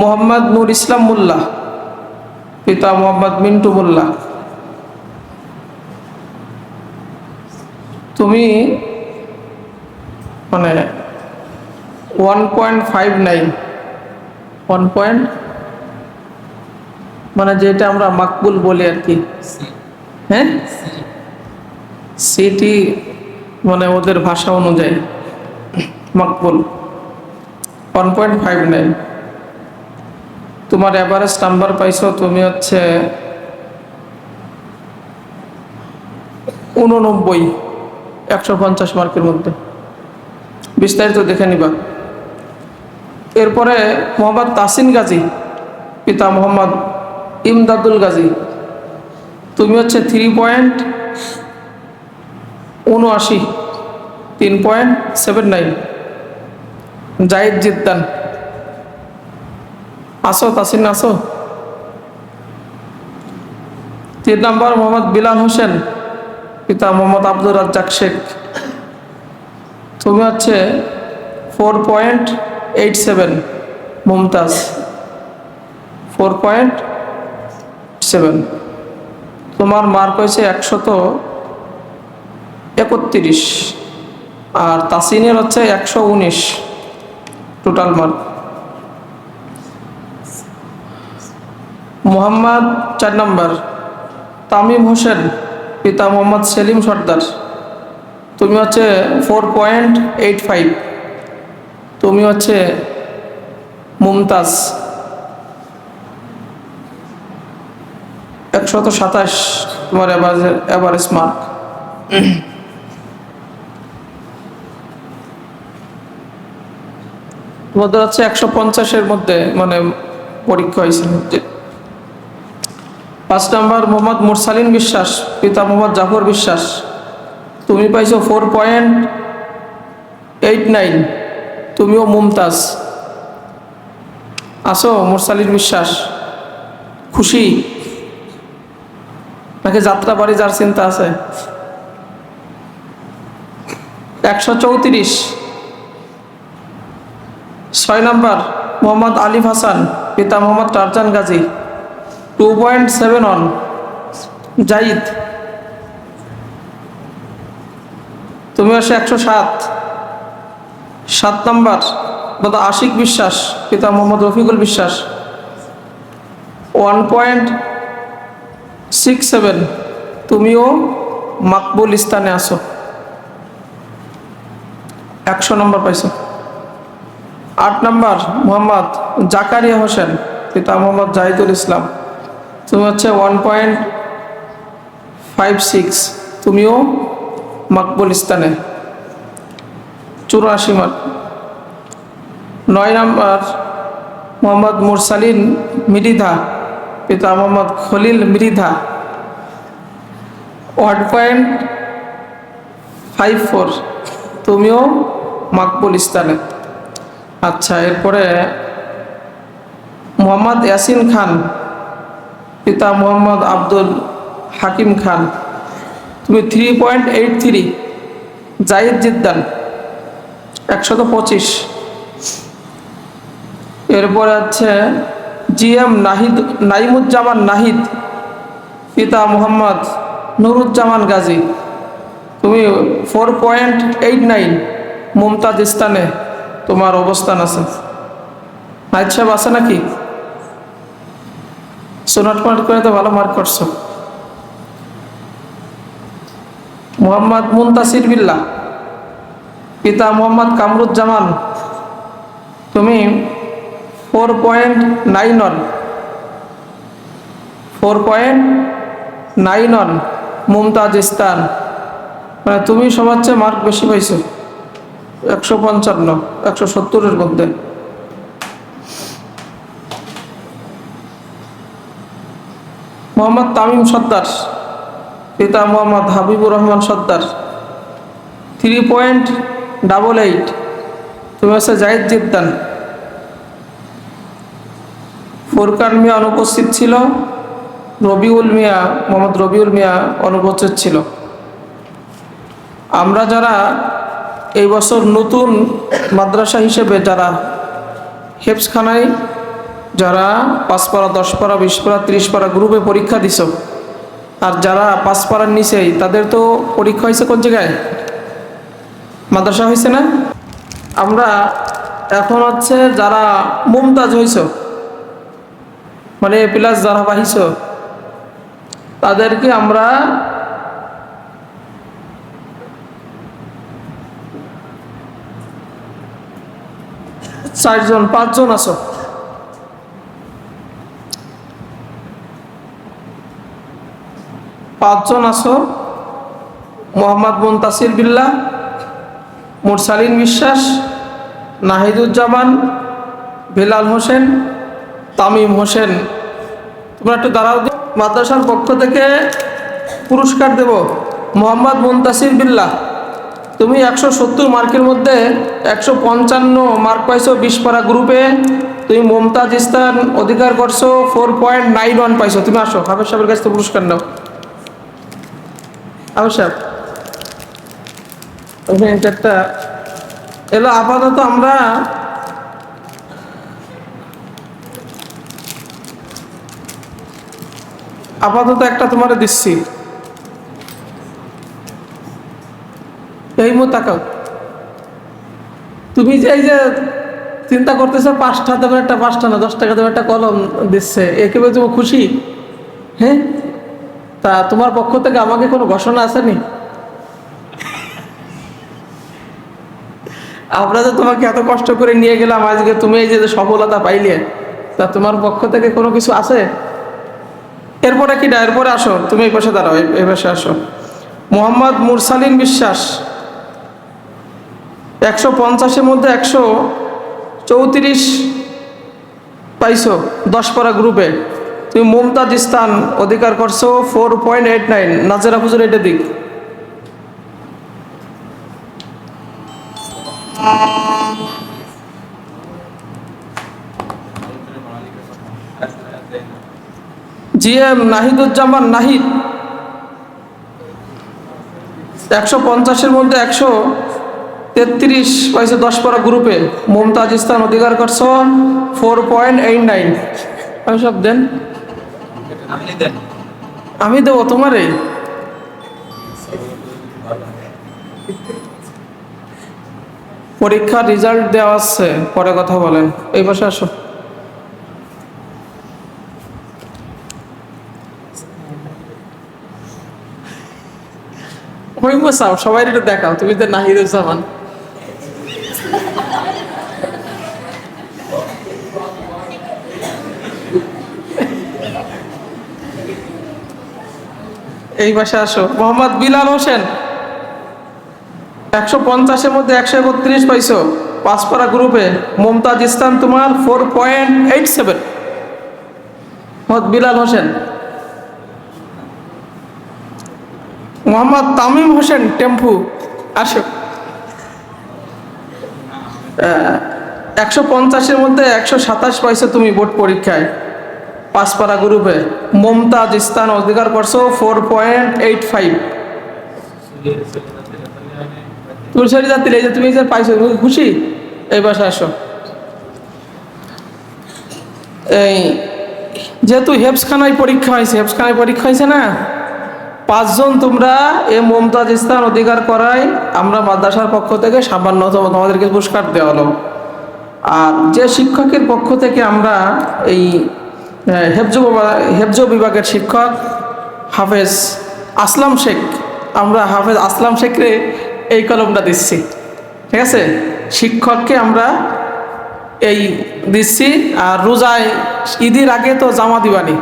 মোহাম্মদ নুর ইসলাম মোল্লা, পিতা মোহাম্মদ মিন্টু মোল্লা। তুমি মানে one point five nine one point মানে যেটা আমরা মাকবুল বলি আর কি। হ্যাঁ? সিটি মানে ওদের ভাষা অনুযায়ী, Makbul one point five nine তোমার অ্যাভারেজ নাম্বার পাইছো, তুমি হচ্ছে উননব্বই একশো পঞ্চাশ মার্কের মধ্যে। বিস্তারিত দেখে নিবা। এরপরে মোহাম্মদ তাসিন গাজী, পিতা মোহাম্মদ ইমদাদুল গাজী। তুমি হচ্ছে থ্রি পয়েন্ট উনআশি তিন পয়েন্ট সেভেন নাইন জাহিদ জিদ্দান। আসো, তাসিন, আসো। তিন নম্বর মোহাম্মদ বিলাল হোসেন, পিতা মোহাম্মদ আব্দুর রাজ্জাক শেখ। তুমি হচ্ছে ফোর পয়েন্ট এইট সেভেন মুমতাজ। ফোর পয়েন্ট সেভেন তোমার মার্ক হয়েছে একশত একত্রিশ। আর তাসিনের হচ্ছে একশো উনিশ। টোটাল মার্ক মোহাম্মদ চার নম্বর। তামিম হোসেন, পিতা মোহাম্মদ সেলিম সর্দার। তুমি হচ্ছে ফোর পয়েন্ট এইট ফাইভ তুমি হচ্ছে মুমতাজ। একশত সাতাশ, তোমার অ্যাভারেজ অ্যাভারেজ মার্ক তোমাদের হচ্ছে একশো পঞ্চাশের মধ্যে মানে পরীক্ষা হয়েছিল পাঁচ নাম্বার, মোহাম্মদ মুরসালিন বিশ্বাস, পিতা মোহাম্মদ জাফর বিশ্বাস। তুমি পাইছো ফোর পয়েন্ট এইট নাইন তুমিও মুমতাজ। আসো, মুরসালিন বিশ্বাস। খুশি? নাকি যাত্রা বাড়ি যার চিন্তা আছে? একশো চৌত্রিশ। ছয় নম্বর, মোহাম্মদ আলিফ হাসান, পিতা Mohammad Tarzan Gazi. Two point seven one zaid, তুমি আসে একশো সাত। সাত নম্বর, দাদা আশিক বিশ্বাস, পিতা মোহাম্মদ রফিকুল বিশ্বাস। ওয়ান পয়েন্ট সিক্স সেভেন তুমিও মাকবুল স্থানে আসো একশো নম্বর পাইছো। আট নম্বর, মোহাম্মদ জাকারিয়া হোসেন, পিতা মোহাম্মদ জাহিদুল ইসলাম। তুমি হচ্ছে ওয়ান পয়েন্ট ফাইভ সিক্স তুমিও মাকবুল স্থানে চুরাশি মার্ক। নয় নম্বর মোহাম্মদ মুরসালিন মৃধা পিতা Mohammad Khalil Mridha one point five four তুমিও মাকবুল স্থানে আচ্ছা এরপরে মোহাম্মদ ইয়াসিন খান। পিতা মোহাম্মদ আব্দুল হাকিম খান। তুমি three point eight three Zahid জিদ্দান, একশত পঁচিশ। এরপরে আছে জি এম নাহিদ, নাইমুজ্জামান নাহিদ, পিতা মোহাম্মদ নুরুজ্জামান গাজী। তুমি four point eight nine Mumtaz ইস্তানে তোমার অবস্থান আছে। সাহেব আছে নাকি? সোনাট মার্ক করে তো ভালো মার্ক করছ। মোহাম্মদ মুন্তাসির বিল্লা পিতা মোহাম্মদ কামরুজ্জামান, তুমি four point nine one four point nine one Mumtaz ইস্তান মানে তুমি সবার চেয়ে মার্ক বেশি পাইছো, একশো পঞ্চান্ন, একশো সত্তরের মধ্যে। মোহাম্মদ তামিম সর্দার পিতা Mohammad Habibur Rahman Sardar three point double eight তুমি হচ্ছে জাহিদ জিদ্দান ফোরকান মিয়া অনুপস্থিত ছিল, রবিউল মিয়া, মোহাম্মদ রবিউল মিয়া অনুপস্থিত ছিল। আমরা যারা এই বছর নতুন মাদ্রাসা হিসেবে যারা হেফসখানায় যারা পাঁচ পারা, দশ পারা, বিশ পারা, ত্রিশ পারা গ্রুপে পরীক্ষা দিছ, আর যারা পাঁচ পাড়ার নিচেই, তাদের তো পরীক্ষা হয়েছে কোন জায়গায়? মাদ্রাসা হয়েছে না? আমরা এখন হচ্ছে যারা মুমতাজ হয়েছ মানে প্লাস যারা বাহিছ তাদেরকে আমরা চারজন, পাঁচজন আছো। পাঁচজন আছো? মোহাম্মদ মুন্তাসির বিল্লাহ, মুরসালিন বিশ্বাস, নাহিদুজ্জামান, বিলাল হোসেন, তামিম হোসেন। তোমরা একটু দাঁড়াও। মাদ্রাসার পক্ষ থেকে পুরস্কার দেব মোহাম্মদ মুন্তাসির বিল্লাহ। তুমি একশো সত্তর মার্কের মধ্যে একশো পঞ্চান্ন মার্ক পাইছো বিশ পারা গ্রুপে। তুমি মমতাজ ইস্তান অধিকার করছ ফোর পয়েন্ট নাইন ওয়ান পাইছো। তুমি আসো, হাফেজ সাহেবের কাছ থেকে পুরস্কার নাও। একটা এলো আপাতত আমরা আপাতত একটা তোমার দিচ্ছি। এই মো তাকাও। তুমি যে এই যে চিন্তা করতেছো, পাঁচটা দেবে একটা, পাঁচটা না, দশ টাকা দেবে একটা কলম দিচ্ছে, একেবারে তুমি খুশি? হ্যাঁ? তা তোমার পক্ষ থেকে আমাকে কোনো ঘোষণা আসেনি? আমরা তো তোমাকে এত কষ্ট করে নিয়ে গেলাম, আজকে তুমি এই যে সফলতা পাইলে, তা তোমার পক্ষ থেকে কোনো কিছু আছে? এরপরে কি না? এরপরে আসো, তুমি এই পাশে দাঁড়াও, এই- পাশে আসো। মোহাম্মদ মুরসালিন বিশ্বাস, একশো পঞ্চাশের মধ্যে একশো চৌত্রিশ পাইছো, দশ পারা গ্রুপে তুমি মুমতাজ স্থান অধিকার করছ ফোর পয়েন্ট এইট নাইন নাজেরা হুজুর এটা দিক। জি এম নাহিদুজ্জামান নাহিদ, একশো পঞ্চাশের মধ্যে একশো তেত্রিশ পাইছে দশ পারা গ্রুপে। মমতাজ ইস্তান অধিকার করছ ফোর পয়েন্ট এইট নাইন আমি সব দেন। আমি দেবো, তোমারে? পরীক্ষার রেজাল্ট দেওয়া আছে, পরে কথা বলেন। এই পাশে আসো। সবাই একটু দেখাও, তুমি তো নাহিদুজ্জামান এই পাশে আসো। মোহাম্মদ বিলাল হোসেন, একশো পঞ্চাশের মধ্যে একশো একত্রিশ পাইছো। পাঁচপাড়া গ্রুপে মমতাজ ইসলাম তোমার four point eight seven Mohammad Bilal Hossain. Mohammad Tamim Hossain, টেম্পু, আসো। একশো পঞ্চাশের মধ্যে একশো সাতাশ পাইছো তুমি বোর্ড পরীক্ষায়। পাঁচপাড়া গ্রুপে মমতাজ স্থান অধিকার করছ ফোর পয়েন্ট এইট ফাইভ তুলসারি যাত্রী এই যে তুমি যে পাইছো খুশি? এই বাসায় আসো। এই, যেহেতু হেফসখানায় পরীক্ষা হয়েছে, হেফসখানায় পরীক্ষা হয়েছে না? পাঁচজন তোমরা এ মমতাজ স্থান অধিকার করায় আমরা মাদ্রাসার পক্ষ থেকে সামান্য তোমাদেরকে পুরস্কার দেওয়া হলো। আর যে শিক্ষকের পক্ষ থেকে আমরা এই হেফজ হেফজ বিভাগের শিক্ষক হাফেজ আসলাম শেখ। আমরা হাফেজ আসলাম শেখরে এই কলমটা দিচ্ছি। ঠিক আছে? শিক্ষককে আমরা এই দিচ্ছি। আর রোজায় ঈদের আগে তো জামা দিবানি।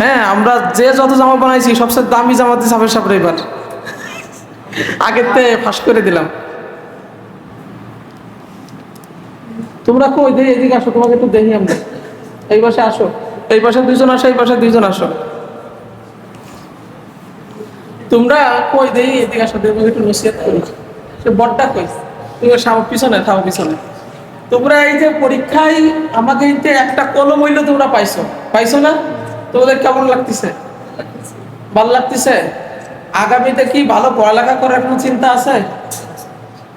হ্যাঁ আমরা যে যত জামা বানাইছি, সবচেয়ে দামি জামা দিচ্ছি হাফেজ সাহেব এবার। আগের তে ফাঁস করে দিলাম। তোমরা কই দেখি এদিকে আসো, তোমাকে একটু দেখি আমরা। এই পাশে আসো। এই পাশে দুইজন আসো, এই পাশে দুইজন আসো। তোমরা কই দেই, এদিকে আসো তোমাকে একটু নসিহত করি। সে বড়টা কই? তুমি সামনে পিছনে থাও পিছনে। তোমরা এই যে পরীক্ষায় আমাকে এই যে একটা কলম হইল তোমরা পাইছো। পাইছো না? তোমাদের কেমন লাগতেছে? ভালো লাগতেছে? আগামীতে কি ভালো পড়ালেখা করার কোনো চিন্তা আছে?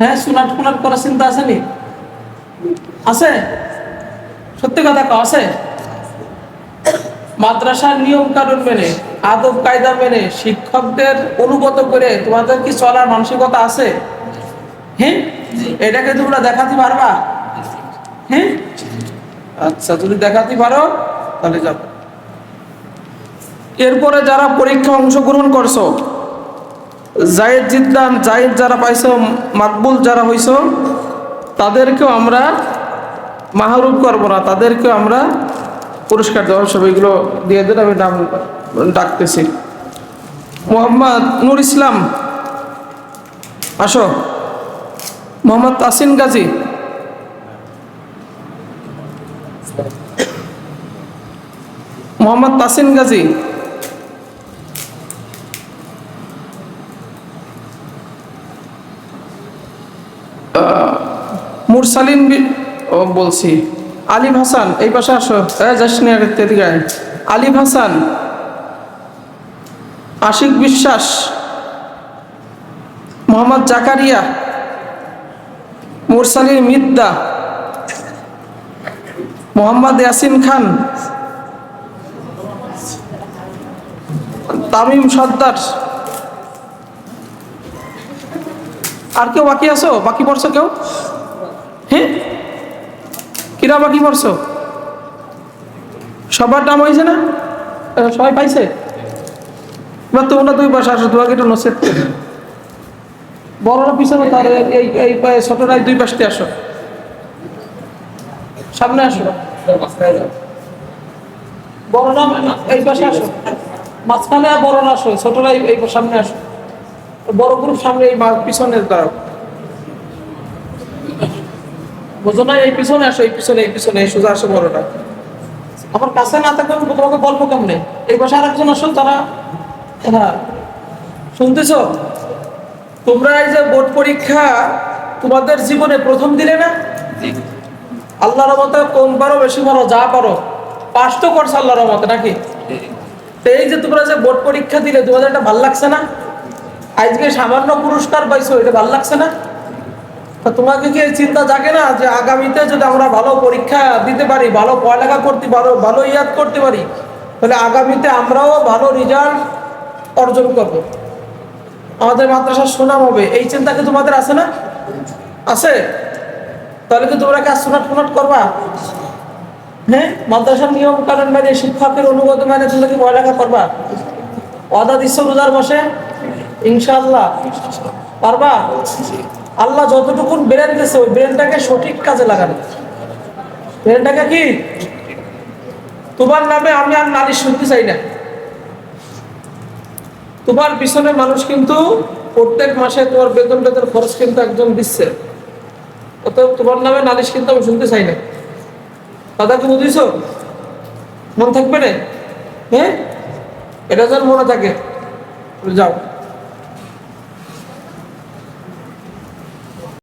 হ্যাঁ সুনাট ফুনাট করার চিন্তা আছে নি? আছে? সত্যি কথা আছে? মাদ্রাসার নিয়ম কানুন মেনে, আদব কায়দা মেনে শিক্ষকদের অনুগত করে তোমাদের কি চলার মানসিকতা আছে? হ্যাঁ? এটাকে তোমরা দেখাতে পারবা? হ্যাঁ? আচ্ছা যদি দেখাতে পারো, তাহলে যাও। এরপরে যারা পরীক্ষা অংশগ্রহণ করছ, জায়েদ জিদ্দান জায়েদ যারা পাইছো, মাকবুল যারা হইছো, তাদেরকেও আমরা মাহরুব করব না, তাদেরকে আমরা পুরস্কার দেওয়ার সব এগুলো দিয়ে দেন, আমি নাম ডাকতেছি। মোহাম্মদ নূর ইসলাম, আসো। মোহাম্মদ তাসিন গাজী। মোহাম্মদ তাসিন গাজী। মুরসালিন ও বলছি, আলিম হাসান, এই পাশে আসো। হ্যাঁ আয়। আলিম হাসান, আশিক বিশ্বাস, মোহাম্মদ জাকারিয়া মুরসালিন মিদ্দা, মোহাম্মদ ইয়াসিন খান, তামিম সর্দার। আর কেউ বাকি আছো? বাকি পড়ছো কেউ? হ্যাঁ? কিরা বাকি পড়ছো? সবার নাম হয়েছে না? সবাই পাইছে? এবার তোমরা দুই পাশে আসো, তোমাকে একটু করে। বড়রা পিছনে, তার এই এই পায়ে ছোটরা এই দুই পাশে আসো। সামনে আসো। বড়রা এই পাশে আসো। মাঝখানে বড়রা আসো ছোটরা এই সামনে আসো। বড় গ্রুপ সামনে এই পিছনে দাঁড়াও। বুঝো না এই পিছনে আসো এই পিছনে এই পিছনে এই সোজা আসো বড়টা। আমার কাছে না থাকলে আমি তোমাকে গল্প কেমনে? এই পাশে আরেকজন আসো তারা হ্যাঁ শুনতেছো? তোমরা এই যে বোর্ড পরীক্ষা তোমাদের জীবনে প্রথম দিলে না? আল্লাহর রহমতে কোন পারো বেশি ভালো যা পারো পাশ তো করছ আল্লাহর রহমতে নাকি? এই যে তোমরা যে বোর্ড পরীক্ষা দিলে তোমাদের এটা ভালো লাগছে না? আজকে সামান্য পুরস্কার পাইছো এটা ভালো লাগছে না? তা তোমাকে কি চিন্তা জাগে না যে আগামীতে যদি আমরা ভালো পরীক্ষা দিতে পারি, ভালো পড়ালেখা করতে পারো, ভালো ইয়াদ করতে পারি, তাহলে আগামীতে আমরাও ভালো রেজাল্ট অর্জন করব। আমাদের মাদ্রাসার সুনাম হবে। এই চিন্তা কি তোমাদের আছে না? আছে? তাহলে কি তোমরা কাজ সুনাট ফুনাট করবা? হ্যাঁ? মাদ্রাসার নিয়ম কানুন মানে শিক্ষকের অনুগত মানে তোমরা কি পড়ালেখা করবা? অদা দিচ্ছ রোজার বসে ইনশাল্লাহ পারবা? আল্লাহ যতটুকুন ব্রেন দিয়েছে, ওই ব্রেনটাকে সঠিক কাজে লাগানো। ব্রেনটাকে কি? তোমার নামে আমি আর নালিশ শুনতে চাই না। তোমার পিছনে মানুষ কিন্তু প্রত্যেক মাসে তোমার বেতন বেতন খরচ কিন্তু একজন দিচ্ছে। অতএব তোমার নামে নালিশ কিন্তু আমি শুনতে চাই না। দাদা কি বুঝিস মন থাকবে না? হ্যাঁ? এটা যেন মনে থাকে। যাও।